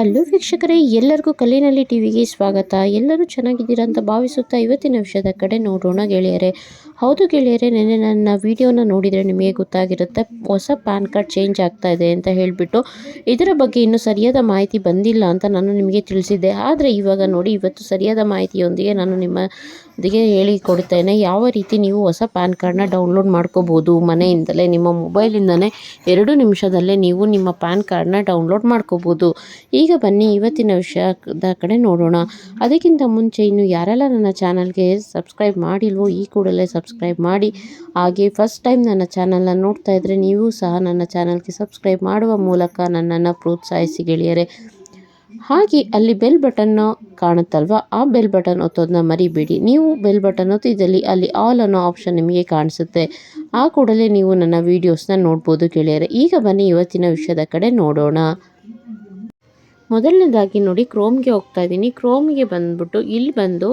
Hello ವೀಕ್ಷಕರೇ, ಎಲ್ಲರಿಗೂ ಕಲ್ಲಿನಲ್ಲಿ ಟಿವಿಗೆ ಸ್ವಾಗತ. ಎಲ್ಲರೂ ಚೆನ್ನಾಗಿದ್ದೀರಾ ಅಂತ ಭಾವಿಸುತ್ತಾ ಇವತ್ತಿನ ವಿಷಯದ ಕಡೆ ನೋಡೋಣ ಗೆಳೆಯರೆ. ಹೌದು ಗೆಳೆಯರೆ, ನೆನ್ನೆ ನನ್ನ ವಿಡಿಯೋನ ನೋಡಿದರೆ ನಿಮಗೆ ಗೊತ್ತಾಗಿರುತ್ತೆ, ಹೊಸ ಪ್ಯಾನ್ ಕಾರ್ಡ್ ಚೇಂಜ್ ಆಗ್ತಾ ಇದೆ ಅಂತ ಹೇಳಿಬಿಟ್ಟು ಇದರ ಬಗ್ಗೆ ಇನ್ನೂ ಸರಿಯಾದ ಮಾಹಿತಿ ಬಂದಿಲ್ಲ ಅಂತ ನಾನು ನಿಮಗೆ ತಿಳಿಸಿದ್ದೆ. ಆದರೆ ಇವಾಗ ನೋಡಿ, ಇವತ್ತು ಸರಿಯಾದ ಮಾಹಿತಿಯೊಂದಿಗೆ ನಾನು ನಿಮ್ಮದಿಗೆ ಹೇಳಿ ಕೊಡ್ತೇನೆ ಯಾವ ರೀತಿ ನೀವು ಹೊಸ ಪ್ಯಾನ್ ಕಾರ್ಡ್ನ ಡೌನ್ಲೋಡ್ ಮಾಡ್ಕೋಬೋದು. ಮನೆಯಿಂದಲೇ, ನಿಮ್ಮ ಮೊಬೈಲಿಂದಲೇ ಎರಡು ನಿಮಿಷದಲ್ಲೇ ನೀವು ನಿಮ್ಮ ಪ್ಯಾನ್ ಕಾರ್ಡ್ನ ಡೌನ್ಲೋಡ್ ಮಾಡ್ಕೋಬೋದು. ಈಗ ಬನ್ನಿ, ಇವತ್ತಿನ ವಿಷಯದ ಕಡೆ ನೋಡೋಣ. ಅದಕ್ಕಿಂತ ಮುಂಚೆ ಇನ್ನು ಯಾರೆಲ್ಲ ನನ್ನ ಚಾನಲ್ಗೆ ಸಬ್ಸ್ಕ್ರೈಬ್ ಮಾಡಿಲ್ವೋ, ಈ ಕೂಡಲೇ ಸಬ್ಸ್ಕ್ರೈಬ್ ಮಾಡಿ. ಹಾಗೆ ಫಸ್ಟ್ ಟೈಮ್ ನನ್ನ ಚಾನಲನ್ನು ನೋಡ್ತಾ ಇದ್ದರೆ ನೀವು ಸಹ ನನ್ನ ಚಾನಲ್ಗೆ ಸಬ್ಸ್ಕ್ರೈಬ್ ಮಾಡುವ ಮೂಲಕ ನನ್ನನ್ನು ಪ್ರೋತ್ಸಾಹಿಸಿ ಗೆಳೆಯರೆ. ಹಾಗೆ ಅಲ್ಲಿ ಬೆಲ್ ಬಟನ್ನು ಕಾಣುತ್ತಲ್ವ? ಆ ಬೆಲ್ ಬಟನ್ ಒತ್ತೋದನ್ನ ಮರಿಬೇಡಿ. ನೀವು ಬೆಲ್ ಬಟನ್ ಒತ್ತಿದಲ್ಲಿ ಅಲ್ಲಿ ಆಲ್ ಅನ್ನೋ ಆಪ್ಷನ್ ನಿಮಗೆ ಕಾಣಿಸುತ್ತೆ. ಆ ಕೂಡಲೇ ನೀವು ನನ್ನ ವೀಡಿಯೋಸ್ನ ನೋಡ್ಬೋದು ಗೆಳೆಯರೆ. ಈಗ ಬನ್ನಿ ಇವತ್ತಿನ ವಿಷಯದ ಕಡೆ ನೋಡೋಣ. ಮೊದಲನೇದಾಗಿ ನೋಡಿ ಕ್ರೋಮ್ಗೆ ಹೋಗ್ತಾ ಇದ್ದೀನಿ. ಕ್ರೋಮ್ಗೆ ಬಂದ್ಬಿಟ್ಟು ಇಲ್ಲಿ ಬಂದು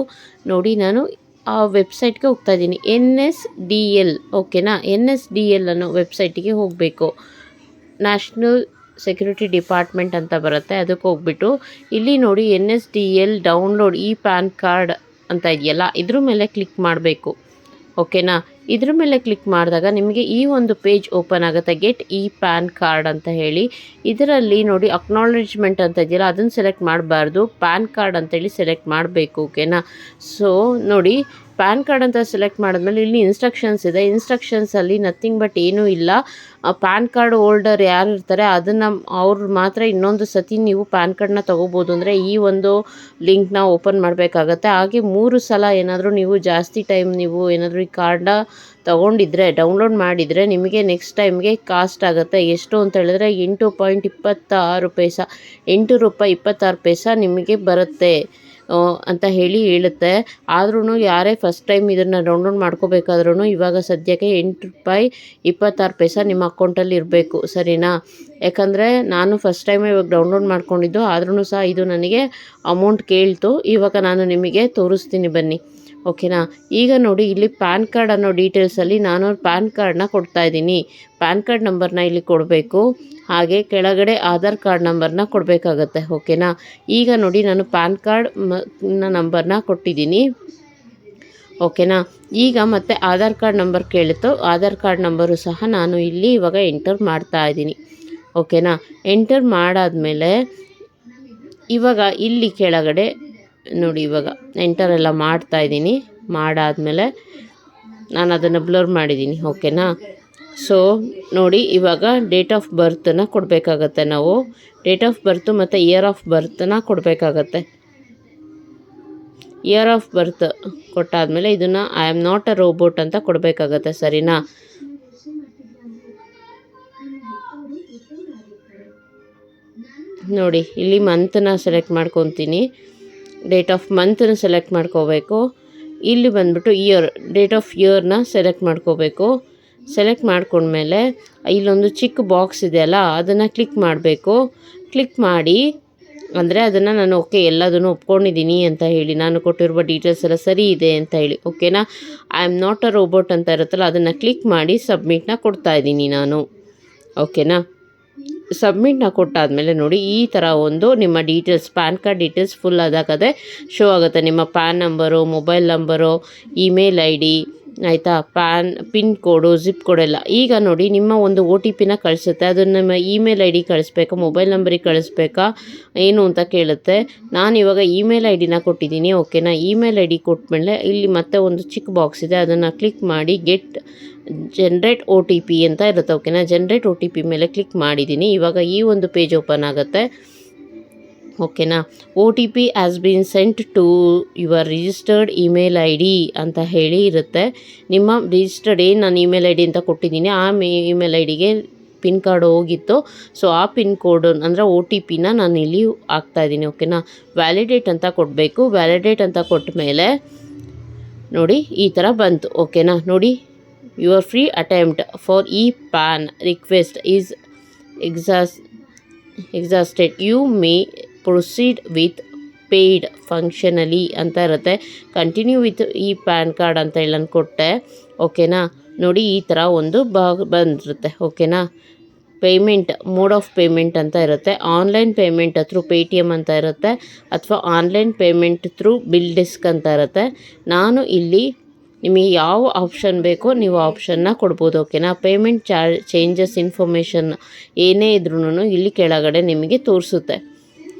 ನೋಡಿ, ನಾನು ಆ ವೆಬ್ಸೈಟ್ಗೆ ಹೋಗ್ತಾ ಇದ್ದೀನಿ. ಎನ್ ಎಸ್ ಡಿ ಎಲ್ ಓಕೆನಾ ಎನ್ ಎಸ್ ಡಿ ಎಲ್ ಅನ್ನೋ ವೆಬ್ಸೈಟಿಗೆ ಹೋಗಬೇಕು. ನ್ಯಾಷನಲ್ ಸೆಕ್ಯೂರಿಟಿ ಡಿಪಾರ್ಟ್ಮೆಂಟ್ ಅಂತ ಬರುತ್ತೆ, ಅದಕ್ಕೆ ಹೋಗ್ಬಿಟ್ಟು. ಇಲ್ಲಿ ನೋಡಿ N S D L download e PAN card ಅಂತ ಇದೆಯಲ್ಲ, ಇದ್ರ ಮೇಲೆ ಕ್ಲಿಕ್ ಮಾಡಬೇಕು. ಓಕೆನಾ ಇದ್ರ ಮೇಲೆ ಕ್ಲಿಕ್ ಮಾಡಿದಾಗ ನಿಮಗೆ ಈ ಒಂದು ಪೇಜ್ ಓಪನ್ ಆಗುತ್ತೆ. ಗೆಟ್ ಇ ಪ್ಯಾನ್ ಕಾರ್ಡ್ ಅಂತ ಹೇಳಿ. ಇದರಲ್ಲಿ ನೋಡಿ ಅಕ್ನಾಲೇಜ್ಮೆಂಟ್ ಅಂತ ಇದೆಯಲ್ಲ, ಅದನ್ನು ಸೆಲೆಕ್ಟ್ ಮಾಡಬಾರ್ದು. ಪ್ಯಾನ್ ಕಾರ್ಡ್ ಅಂತೇಳಿ ಸೆಲೆಕ್ಟ್ ಮಾಡಬೇಕು ಓಕೆನಾ ಸೊ ನೋಡಿ ಪ್ಯಾನ್ ಕಾರ್ಡ್ ಅಂತ ಸೆಲೆಕ್ಟ್ ಮಾಡಿದ್ಮೇಲೆ ಇಲ್ಲಿ ಇನ್ಸ್ಟ್ರಕ್ಷನ್ಸ್ ಇದೆ. ಇನ್ಸ್ಟ್ರಕ್ಷನ್ಸಲ್ಲಿ ನಥಿಂಗ್ ಬಟ್ ಏನೂ ಇಲ್ಲ. ಪ್ಯಾನ್ ಕಾರ್ಡ್ ಹೋಲ್ಡರ್ ಯಾರು ಇರ್ತಾರೆ ಅದನ್ನು ಅವ್ರು ಮಾತ್ರ ಇನ್ನೊಂದು ಸತಿ ನೀವು ಪ್ಯಾನ್ ಕಾರ್ಡ್ನ ತೊಗೋಬೋದು ಅಂದರೆ ಈ ಒಂದು ಲಿಂಕ್ನ ಓಪನ್ ಮಾಡಬೇಕಾಗತ್ತೆ. ಹಾಗೆ ಮೂರು ಸಲ ಏನಾದರೂ ನೀವು ಜಾಸ್ತಿ ಟೈಮ್ ನೀವು ಏನಾದರೂ ಈ ಕಾರ್ಡ್ನ ತೊಗೊಂಡಿದ್ರೆ ಡೌನ್ಲೋಡ್ ಮಾಡಿದರೆ ನಿಮಗೆ ನೆಕ್ಸ್ಟ್ ಟೈಮ್ಗೆ ಕಾಸ್ಟ್ ಆಗುತ್ತೆ. ಎಷ್ಟು ಅಂತ ಹೇಳಿದ್ರೆ ಎಂಟು ಪಾಯಿಂಟ್ ಇಪ್ಪತ್ತಾರು ಪೈಸಾ, ಎಂಟು ರೂಪಾಯಿ ಇಪ್ಪತ್ತಾರು ಪೈಸ ನಿಮಗೆ ಬರುತ್ತೆ. ಅಂತ ಹೇಳಿ ಹೇಳುತ್ತೆ. ಆದ್ರೂ ಯಾರೇ ಫಸ್ಟ್ ಟೈಮ್ ಇದನ್ನು ಡೌನ್ಲೋಡ್ ಮಾಡ್ಕೋಬೇಕಾದ್ರೂ ಇವಾಗ ಸದ್ಯಕ್ಕೆ ಎಂಟು ರೂಪಾಯಿ ಇಪ್ಪತ್ತಾರು ಪೈಸಾ ನಿಮ್ಮ ಅಕೌಂಟಲ್ಲಿ ಇರಬೇಕು, ಸರಿನಾ? ಯಾಕಂದರೆ ನಾನು ಫಸ್ಟ್ ಟೈಮ್ ಇವಾಗ ಡೌನ್ಲೋಡ್ ಮಾಡ್ಕೊಂಡಿದ್ದು ಆದ್ರೂ ಸಹ ಇದು ನನಗೆ ಅಮೌಂಟ್ ಕೇಳ್ತು. ಇವಾಗ ನಾನು ನಿಮಗೆ ತೋರಿಸ್ತೀನಿ ಬನ್ನಿ. ಓಕೆನಾ? ಈಗ ನೋಡಿ, ಇಲ್ಲಿ ಪ್ಯಾನ್ ಕಾರ್ಡ್ ಅನ್ನೋ ಡೀಟೇಲ್ಸಲ್ಲಿ ನಾನು ಪ್ಯಾನ್ ಕಾರ್ಡನ್ನ ಕೊಡ್ತಾ ಇದ್ದೀನಿ. ಪ್ಯಾನ್ ಕಾರ್ಡ್ ನಂಬರ್ನ ಇಲ್ಲಿ ಕೊಡಬೇಕು. ಹಾಗೆ ಕೆಳಗಡೆ ಆಧಾರ್ ಕಾರ್ಡ್ ನಂಬರ್ನ ಕೊಡಬೇಕಾಗತ್ತೆ. ಓಕೆನಾ? ಈಗ ನೋಡಿ, ನಾನು ಪ್ಯಾನ್ ಕಾರ್ಡ್ ನಂಬರ್ನ ಕೊಟ್ಟಿದ್ದೀನಿ. ಓಕೆನಾ? ಈಗ ಮತ್ತೆ ಆಧಾರ್ ಕಾರ್ಡ್ ನಂಬರ್ ಕೇಳಿತು ಆಧಾರ್ ಕಾರ್ಡ್ ನಂಬರು ಸಹ ನಾನು ಇಲ್ಲಿ ಇವಾಗ ಎಂಟರ್ ಮಾಡ್ತಾ ಇದ್ದೀನಿ. ಓಕೆನಾ? ಎಂಟರ್ ಮಾಡಾದಮೇಲೆ ಇವಾಗ ಇಲ್ಲಿ ಕೆಳಗಡೆ ನೋಡಿ ಇವಾಗ ಎಂಟರ್ ಎಲ್ಲ ಮಾಡ್ತಾ ಇದ್ದೀನಿ. ಮಾಡಾದಮೇಲೆ ನಾನು ಅದನ್ನು ಬ್ಲರ್ ಮಾಡಿದ್ದೀನಿ ಓಕೆನಾ ಸೊ ನೋಡಿ ಇವಾಗ ಡೇಟ್ ಆಫ್ ಬರ್ತನ್ನು ಕೊಡಬೇಕಾಗತ್ತೆ ನಾವು. ಡೇಟ್ ಆಫ್ ಬರ್ತು ಮತ್ತು ಇಯರ್ ಆಫ್ ಬರ್ತನ್ನ ಕೊಡಬೇಕಾಗತ್ತೆ. ಇಯರ್ ಆಫ್ ಬರ್ತ್ ಕೊಟ್ಟಾದಮೇಲೆ ಇದನ್ನು I am not a robot ಅಂತ ಕೊಡಬೇಕಾಗತ್ತೆ, ಸರಿನಾ? ನೋಡಿ, ಇಲ್ಲಿ ಮಂತನ್ನು ಸೆಲೆಕ್ಟ್ ಮಾಡ್ಕೊತೀನಿ. ಡೇಟ್ ಆಫ್ ಮಂತನ್ನು ಸೆಲೆಕ್ಟ್ ಮಾಡ್ಕೋಬೇಕು. ಇಲ್ಲಿ ಬಂದ್ಬಿಟ್ಟು ಇಯರ್ ಡೇಟ್ ಆಫ್ ಇಯರ್ನ ಸೆಲೆಕ್ಟ್ ಮಾಡ್ಕೋಬೇಕು. ಸೆಲೆಕ್ಟ್ ಮಾಡ್ಕೊಂಡ್ಮೇಲೆ ಇಲ್ಲೊಂದು ಚಿಕ್ಕ ಬಾಕ್ಸ್ ಇದೆಯಲ್ಲ, ಅದನ್ನು ಕ್ಲಿಕ್ ಮಾಡಬೇಕು. ಕ್ಲಿಕ್ ಮಾಡಿ, ಅಂದರೆ ಅದನ್ನು ನಾನು ಓಕೆ ಎಲ್ಲದನ್ನು ಒಪ್ಕೊಂಡಿದ್ದೀನಿ ಅಂತ ಹೇಳಿ, ನಾನು ಕೊಟ್ಟಿರುವ ಡೀಟೇಲ್ಸ್ ಎಲ್ಲ ಸರಿ ಇದೆ ಅಂತ ಹೇಳಿ ಓಕೆನಾ I am not a robot ಅಂತ ಇರುತ್ತಲ್ಲ, ಅದನ್ನು ಕ್ಲಿಕ್ ಮಾಡಿ ಸಬ್ಮಿಟ್ನ ಕೊಡ್ತಾಯಿದ್ದೀನಿ ನಾನು ಓಕೆನಾ ಸಬ್ಮಿಟ್ನ ಕೊಟ್ಟಾದಮೇಲೆ ನೋಡಿ ಈ ಥರ ಒಂದು ನಿಮ್ಮ details PAN card details full ಅದಾಗದೆ show ಆಗುತ್ತೆ. ನಿಮ್ಮ PAN number mobile number email I D ಆಯಿತಾ? ಪ್ಯಾನ್ ಪಿನ್ ಕೋಡು ಜಿಪ್ ಕೋಡೆಲ್ಲ ಈಗ ನೋಡಿ ನಿಮ್ಮ ಒಂದು ಒ ಟಿ ಪಿನ ಕಳಿಸುತ್ತೆ. ಅದನ್ನು ನಿಮ್ಮ ಇಮೇಲ್ ಐ ಡಿ ಕಳಿಸ್ಬೇಕಾ? ಮೊಬೈಲ್ ನಂಬರಿಗೆ ಕಳಿಸ್ಬೇಕಾ? ಏನು ಅಂತ ಕೇಳುತ್ತೆ. ನಾನು ಇವಾಗ ಇಮೇಲ್ ಐ ಡಿನ ಕೊಟ್ಟಿದ್ದೀನಿ. ಓಕೆನಾ ಇಮೇಲ್ ಐ ಡಿ ಕೊಟ್ಮೇಲೆ ಇಲ್ಲಿ ಮತ್ತೆ ಒಂದು ಚಿಕ್ಕ ಬಾಕ್ಸ್ ಇದೆ. ಅದನ್ನು ಕ್ಲಿಕ್ ಮಾಡಿ get generate O T P ಅಂತ ಇರುತ್ತೆ ಓಕೆನಾ ಜನ್ರೇಟ್ ಒ ಟಿ ಪಿ ಮೇಲೆ ಕ್ಲಿಕ್ ಮಾಡಿದ್ದೀನಿ ಇವಾಗ ಈ ಒಂದು ಪೇಜ್ ಓಪನ್ ಆಗುತ್ತೆ. ಓಕೆನಾ O T P has been sent to your registered email I D ಅಂತ ಹೇಳಿ ಇರುತ್ತೆ. ನಿಮ್ಮ ರಿಜಿಸ್ಟರ್ಡ್ ಏನು ನಾನು ಇಮೇಲ್ ಐ ಡಿ ಅಂತ ಕೊಟ್ಟಿದ್ದೀನಿ ಆ ಇಮೇಲ್ ಐ ಡಿಗೆ ಪಿನ್ ಕಾರ್ಡ್ ಹೋಗಿತ್ತು. ಸೊ ಆ ಪಿನ್ ಕೋಡ್ ಅಂದರೆ ಒ ಟಿ ಪಿನ ನಾನು ಇಲ್ಲಿ ಹಾಕ್ತಾಯಿದ್ದೀನಿ ಓಕೆನಾ ವ್ಯಾಲಿಡೇಟ್ ಅಂತ ಕೊಡಬೇಕು. ವ್ಯಾಲಿಡೇಟ್ ಅಂತ ಕೊಟ್ಟ ಮೇಲೆ ನೋಡಿ ಈ ಥರ ಬಂತು ಓಕೆನಾ ನೋಡಿ free attempt for e PAN request is ಎಕ್ಸಾಸ್ exhausted you may proceed with paid functionally ಅಂತ ಇರುತ್ತೆ. Continue with e PAN card ಅಂತ ಹೇಳಿ ಕೊಟ್ಟೆ. ಓಕೆನಾ ನೋಡಿ ಈ ಥರ ಒಂದು ಭಾಗ ಬಂದಿರುತ್ತೆ. ಓಕೆನಾ ಪೇಮೆಂಟ್ ಮೋಡ್ ಆಫ್ ಪೇಮೆಂಟ್ ಅಂತ ಇರುತ್ತೆ. Online payment through Paytm ಅಂತ ಇರುತ್ತೆ. ಅಥವಾ online payment through BillDesk ಅಂತ ಇರುತ್ತೆ. ನಾನು ಇಲ್ಲಿ ನಿಮಗೆ ಯಾವ ಆಪ್ಷನ್ ಬೇಕೋ ನೀವು ಆಪ್ಷನ್ನ ಕೊಡ್ಬೋದು ಓಕೆನಾ ಪೇಮೆಂಟ್ ಚಾರ್ಜ್ ಚೇಂಜಸ್ ಇನ್ಫಾರ್ಮೇಷನ್ ಏನೇ ಇದ್ರೂ ಇಲ್ಲಿ ಕೆಳಗಡೆ ನಿಮಗೆ ತೋರಿಸುತ್ತೆ.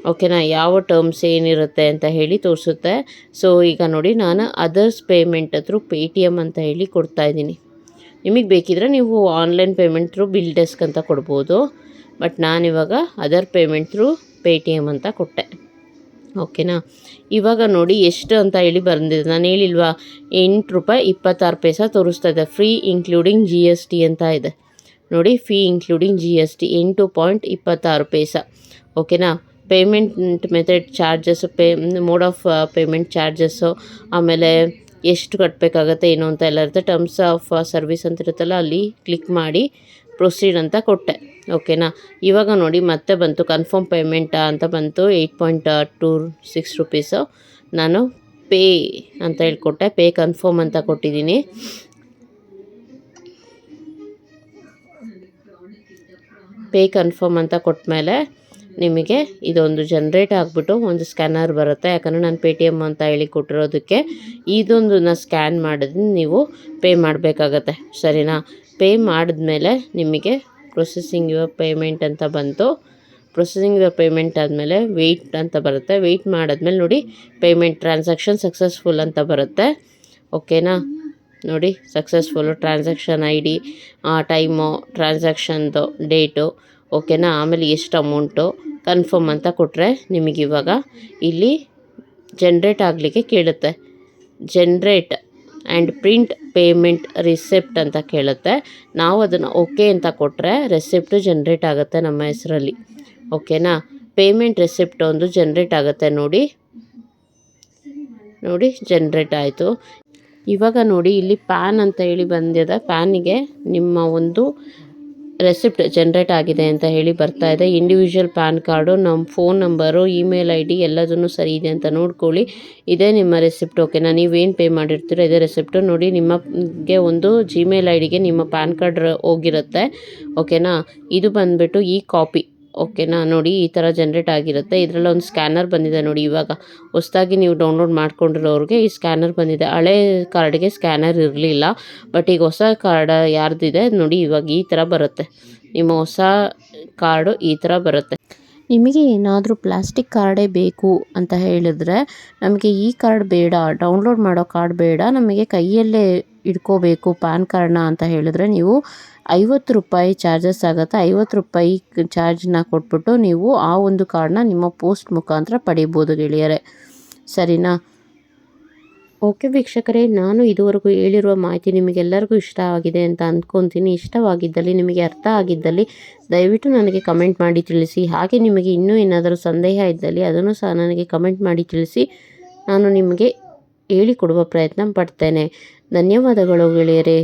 ಓಕೆನಾ ಯಾವ ಟರ್ಮ್ಸ್ ಏನಿರುತ್ತೆ ಅಂತ ಹೇಳಿ ತೋರಿಸುತ್ತೆ. ಸೊ ಈಗ ನೋಡಿ ನಾನು others payment through Paytm ಅಂತ ಹೇಳಿ ಕೊಡ್ತಾ ಇದ್ದೀನಿ. ನಿಮಗೆ ಬೇಕಿದ್ರೆ ನೀವು online payment through BillDesk ಅಂತ ಕೊಡ್ಬೋದು. ಬಟ್ ನಾನಿವಾಗ other payment through Paytm ಅಂತ ಕೊಟ್ಟೆ. ಓಕೆನಾ? ಇವಾಗ ನೋಡಿ ಎಷ್ಟು ಅಂತ ಹೇಳಿ ಬಂದಿದೆ. ನಾನು ಹೇಳಿಲ್ವಾ, ಎಂಟು ರೂಪಾಯಿ ಇಪ್ಪತ್ತಾರು ಪೈಸಾ ತೋರಿಸ್ತಾ ಇದೆ. Fee including G S T ಅಂತ ಇದೆ. ನೋಡಿ fee including G S T ಎಂಟು ಪಾಯಿಂಟ್ ಇಪ್ಪತ್ತಾರು ಪೈಸಾ. ಓಕೆನಾ? Payment method charges pay mode of payment charges ಆಮೇಲೆ ಎಷ್ಟು ಕಟ್ಟಬೇಕಾಗತ್ತೆ ಏನು ಅಂತ ಎಲ್ಲ ಇರುತ್ತೆ. ಟರ್ಮ್ಸ್ ಆಫ್ ಸರ್ವಿಸ್ ಅಂತ ಇರುತ್ತಲ್ಲ, ಅಲ್ಲಿ ಕ್ಲಿಕ್ ಮಾಡಿ ಪ್ರೊಸೀಡ್ ಅಂತ ಕೊಟ್ಟೆ. ಓಕೆನಾ? ಇವಾಗ ನೋಡಿ ಮತ್ತೆ ಬಂತು ಕನ್ಫರ್ಮ್ ಪೇಮೆಂಟ್ ಅಂತ ಬಂತು eight point two six rupees ನಾನು ಪೇ ಅಂತ ಹೇಳ್ಕೊಟ್ಟೆ ಪೇ ಕನ್ಫರ್ಮ್ ಅಂತ ಕೊಟ್ಟಿದ್ದೀನಿ. ಪೇ ಕನ್ಫರ್ಮ್ ಅಂತ ಕೊಟ್ಟಮೇಲೆ ನಿಮಗೆ ಇದೊಂದು ಜನ್ರೇಟ್ ಆಗಿಬಿಟ್ಟು ಒಂದು ಸ್ಕ್ಯಾನರ್ ಬರುತ್ತೆ. ಯಾಕಂದರೆ ನಾನು ಪೇ ಟಿ ಎಂ ಅಂತ ಹೇಳಿ ಕೊಟ್ಟಿರೋದಕ್ಕೆ ಇದೊಂದನ್ನ ಸ್ಕ್ಯಾನ್ ಮಾಡಿದ್ರೆ ನೀವು ಪೇ ಮಾಡಬೇಕಾಗತ್ತೆ. ಸರಿನಾ? ಪೇ ಮಾಡಿದ್ಮೇಲೆ ನಿಮಗೆ ಪ್ರೊಸೆಸಿಂಗ್ ಯುವರ್ ಪೇಮೆಂಟ್ ಅಂತ ಬಂತು. ಪ್ರೊಸೆಸಿಂಗ್ ಯುವರ್ ಪೇಮೆಂಟ್ ಆದಮೇಲೆ ವೆಯ್ಟ್ ಅಂತ ಬರುತ್ತೆ. ವೆಯ್ಟ್ ಮಾಡಿದ್ಮೇಲೆ ನೋಡಿ ಪೇಮೆಂಟ್ ಟ್ರಾನ್ಸಾಕ್ಷನ್ ಸಕ್ಸಸ್ಫುಲ್ ಅಂತ ಬರುತ್ತೆ. ಓಕೆನಾ ನೋಡಿ successful transaction I D time ಟ್ರಾನ್ಸಾಕ್ಷನ್ದು date ಓಕೆನಾ ಆಮೇಲೆ ಎಷ್ಟು ಅಮೌಂಟು ಕನ್ಫರ್ಮ್ ಅಂತ ಕೊಟ್ಟರೆ ನಿಮಗೆ ಇವಾಗ ಇಲ್ಲಿ ಜನ್ರೇಟ್ ಆಗಲಿಕ್ಕೆ ಕೇಳುತ್ತೆ. Generate and print payment receipt ಅಂತ ಕೇಳುತ್ತೆ. ನಾವು ಅದನ್ನು ಓಕೆ ಅಂತ ಕೊಟ್ಟರೆ ರೆಸಿಪ್ಟು ಜನ್ರೇಟ್ ಆಗುತ್ತೆ ನಮ್ಮ ಹೆಸರಲ್ಲಿ. ಓಕೆನಾ ಪೇಮೆಂಟ್ ರೆಸಿಪ್ಟ್ ಒಂದು ಜನ್ರೇಟ್ ಆಗುತ್ತೆ ನೋಡಿ. ನೋಡಿ ಜನ್ರೇಟ್ ಆಯಿತು. ಇವಾಗ ನೋಡಿ, ಇಲ್ಲಿ ಪ್ಯಾನ್ ಅಂತ ಹೇಳಿ ಬಂದಿದೆ. ಪ್ಯಾನಿಗೆ ನಿಮ್ಮ ಒಂದು ರೆಸಿಪ್ಟ್ ಜನ್ರೇಟ್ ಆಗಿದೆ ಅಂತ ಹೇಳಿ ಬರ್ತಾ ಇದೆ. ಇಂಡಿವಿಜುವಲ್ ಪ್ಯಾನ್ ಕಾರ್ಡು ನಮ್ಮ phone number email I D ಎಲ್ಲದನ್ನು ಸರಿ ಇದೆ ಅಂತ ನೋಡ್ಕೊಳ್ಳಿ. ಇದೇ ನಿಮ್ಮ ರೆಸಿಪ್ಟ್ ಓಕೆನಾ ನೀವೇನು ಪೇ ಮಾಡಿರ್ತೀರೋ ಇದೇ ರೆಸಿಪ್ಟು ನೋಡಿ ನಿಮ್ಮಗೆ ಒಂದು ಜಿಮೇಲ್ ಐ ಡಿಗೆ ನಿಮ್ಮ ಪ್ಯಾನ್ ಕಾರ್ಡ್ ಹೋಗಿರುತ್ತೆ ಓಕೆನಾ ಇದು ಬಂದುಬಿಟ್ಟು ಈ ಕಾಪಿ ಓಕೆನಾ? ನೋಡಿ, ಈ ಥರ ಜನ್ರೇಟ್ ಆಗಿರುತ್ತೆ. ಇದರಲ್ಲಿ ಒಂದು ಸ್ಕ್ಯಾನರ್ ಬಂದಿದೆ ನೋಡಿ ಇವಾಗ. ಹೊಸ್ದಾಗಿ ನೀವು ಡೌನ್ಲೋಡ್ ಮಾಡ್ಕೊಂಡಿರೋರಿಗೆ ಈ ಸ್ಕ್ಯಾನರ್ ಬಂದಿದೆ. ಹಳೆ ಕಾರ್ಡ್ಗೆ ಸ್ಕ್ಯಾನರ್ ಇರಲಿಲ್ಲ. ಬಟ್ ಈಗ ಹೊಸ ಕಾರ್ಡ್ ಯಾರ್ದಿದೆ ನೋಡಿ ಇವಾಗ ಈ ಥರ ಬರುತ್ತೆ. ನಿಮ್ಮ ಹೊಸ ಕಾರ್ಡು ಈ ಥರ ಬರುತ್ತೆ. ನಿಮಗೆ ಏನಾದರೂ ಪ್ಲಾಸ್ಟಿಕ್ ಕಾರ್ಡೇ ಬೇಕು ಅಂತ ಹೇಳಿದ್ರೆ ನಮಗೆ ಈ ಕಾರ್ಡ್ ಬೇಡ, ಡೌನ್ಲೋಡ್ ಮಾಡೋ ಕಾರ್ಡ್ ಬೇಡ, ನಮಗೆ ಕೈಯಲ್ಲೇ ಇಟ್ಕೋಬೇಕು ಪ್ಯಾನ್ ಕಾರ್ಡ್ನ ಅಂತ ಹೇಳಿದ್ರೆ ನೀವು ಐವತ್ತು ರೂಪಾಯಿ ಚಾರ್ಜಸ್ ಆಗುತ್ತೆ. ಐವತ್ತು ರೂಪಾಯಿ ಚಾರ್ಜ್ನ ಕೊಟ್ಬಿಟ್ಟು ನೀವು ಆ ಒಂದು ಕಾರ್ಡ್ನ ನಿಮ್ಮ ಪೋಸ್ಟ್ ಮುಖಾಂತರ ಪಡಿಬೋದು ಗೆಳೆಯರೆ. ಸರಿನಾ? ಓಕೆ ವೀಕ್ಷಕರೇ, ನಾನು ಇದುವರೆಗೂ ಹೇಳಿರುವ ಮಾಹಿತಿ ನಿಮಗೆಲ್ಲರಿಗೂ ಇಷ್ಟ ಆಗಿದೆ ಅಂತ ಅಂದ್ಕೊತೀನಿ. ಇಷ್ಟವಾಗಿದ್ದಲ್ಲಿ, ನಿಮಗೆ ಅರ್ಥ ಆಗಿದ್ದಲ್ಲಿ, ದಯವಿಟ್ಟು ನನಗೆ ಕಮೆಂಟ್ ಮಾಡಿ ತಿಳಿಸಿ. ಹಾಗೆ ನಿಮಗೆ ಇನ್ನೂ ಏನಾದರೂ ಸಂದೇಹ ಇದ್ದಲ್ಲಿ, ಅದನ್ನು ಸಹ ನನಗೆ ಕಮೆಂಟ್ ಮಾಡಿ ತಿಳಿಸಿ. ನಾನು ನಿಮಗೆ ಹೇಳಿಕೊಡುವ ಪ್ರಯತ್ನ ಪಡ್ತೇನೆ. ಧನ್ಯವಾದಗಳು ಗೆಳೆಯರೇ.